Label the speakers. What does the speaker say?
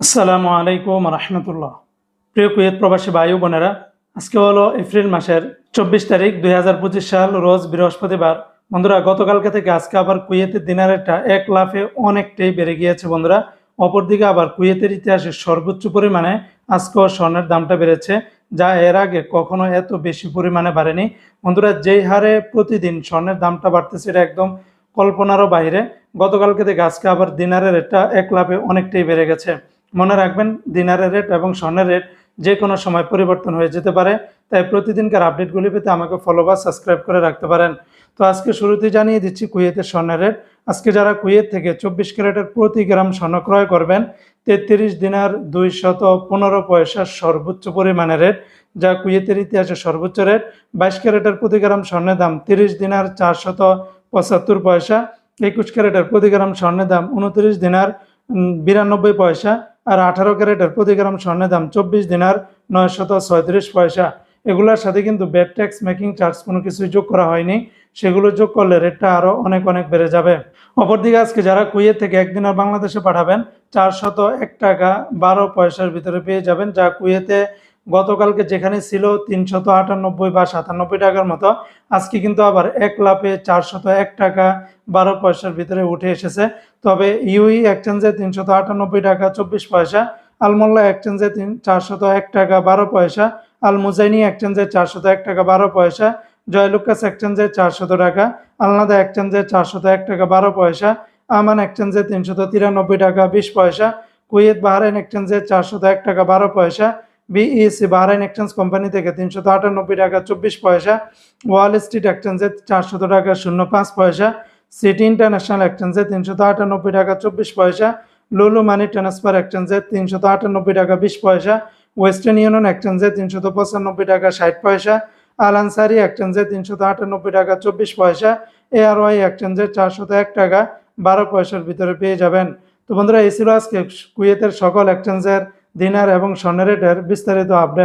Speaker 1: আসসালামু আলাইকুম রহমতুল্লাহ। প্রিয় কুয়েত প্রবাসী ভাই বোনেরা, আজকে হলো এপ্রিল মাসের চব্বিশ তারিখ দুই হাজার পঁচিশ সাল, রোজ বৃহস্পতিবার। বন্ধুরা, গতকালকে থেকে আজকে আবার কুয়েতের দিনারেরটা এক লাফে অনেকটাই বেড়ে গিয়েছে বন্ধুরা। অপরদিকে আবার কুয়েতের ইতিহাসে সর্বোচ্চ পরিমাণে আজকেও স্বর্ণের দামটা বেড়েছে, যা এর আগে কখনো এত বেশি পরিমাণে বাড়েনি। বন্ধুরা, যেই হারে প্রতিদিন স্বর্ণের দামটা বাড়তেছে এটা একদম কল্পনারও বাইরে। গতকালকে থেকে আজকে আবার দিনারের রেটটা এক লাফে অনেকটাই বেড়ে গেছে। মনে রাখবেন দিনারের রেট এবং স্বর্ণের রেট যে কোনো সময় পরিবর্তন হয়ে যেতে পারে। তাই প্রতিদিনকার আপডেটগুলি পেতে আমাকে ফলো বা সাবস্ক্রাইব করে রাখতে পারেন। তো আজকে শুরুতেই জানিয়ে দিচ্ছি কুয়েতের স্বর্ণের রেট আজকে যারা কুয়েত থেকে চব্বিশ ক্যারেটের প্রতি গ্রাম স্বর্ণ ক্রয় করবেন, তেত্রিশ দিনার দুই শত পনেরো পয়সার সর্বোচ্চ পরিমাণের রেট যা কুয়েতের ইতিহাসে সর্বোচ্চ রেট বাইশ ক্যারেটের প্রতি গ্রাম স্বর্ণের দাম তিরিশ দিনার চারশত পঁচাত্তর পয়সা। একুশ ক্যারেটের প্রতি গ্রাম স্বর্ণের দাম উনত্রিশ দিনার বিরানব্বই পয়সা। আর আঠারো ক্যারেটের প্রতি গ্রাম স্বর্ণের দাম চব্বিশ দিনার নয় শত ছয়ত্রিশ পয়সা। এগুলোর সাথে কিন্তু ব্যাড ট্যাক্স মেকিং চার্জ কোনো কিছুই যোগ করা হয়নি। সেগুলো যোগ করলে রেটটা আরও অনেক অনেক বেড়ে যাবে। অপরদিকে আজকে যারা কুয়েত থেকে একদিন আর বাংলাদেশে পাঠাবেন, চারশত এক টাকা বারো পয়সার ভিতরে পেয়ে যাবেন, যা কুয়েতে গতকালকে যেখানে ছিল তিনশত আটানব্বই বা সাতানব্বই টাকার মতো, আজকে কিন্তু আবার এক লাফে চারশত এক টাকা বারো পয়সার ভিতরে উঠে এসেছে। তবে ইউই এক্সচেঞ্জে তিনশত আটানব্বই টাকা চব্বিশ পয়সা, আলমোল্লা এক্সচেঞ্জে তিন চারশত এক টাকা বারো পয়সা আল মুজাইনি এক্সচেঞ্জে চারশত এক টাকা বারো পয়সা, জয়লুকাস এক্সচেঞ্জে চারশত টাকা, আলনাদা এক্সচেঞ্জে চারশত এক টাকা বারো পয়সা, আমান এক্সচেঞ্জে তিনশত তিরানব্বই টাকা বিশ পয়সা, কুয়েত বাহরাইন এক্সচেঞ্জে চারশত এক টাকা বারো পয়সা বিইসি বাহরাইন এক্সচেঞ্জ কোম্পানি থেকে তিনশত আটানব্বই টাকা, চব্বিশ পয়সা। ওয়াল স্ট্রিট এক্সচেঞ্জে চারশত টাকা শূন্য পাঁচ পয়সা। সিটি ইন্টারন্যাশনাল এক্সচেঞ্জে তিনশত আটানব্বই টাকা, চব্বিশ পয়সা। লুলু মানি ট্রান্সফার এক্সচেঞ্জে তিনশত আটানব্বই টাকা, বিশ পয়সা। ওয়েস্টার্ন ইউনিয়ন এক্সচেঞ্জে তিনশত পঁচানব্বই টাকা, ষাট পয়সা। আল আনসারি এক্সচেঞ্জে তিনশত আটানব্বই টাকা, চব্বিশ পয়সা। এআরওয়াই এক্সচেঞ্জে চারশত এক টাকা, বারো পয়সার ভিতরে পেয়ে যাবেন। তো বন্ধুরা, এই আজকে কুয়েতের সকল এক্সচেঞ্জের দিনার এবং স্বর্ণের রেটের বিস্তারিত আপডেট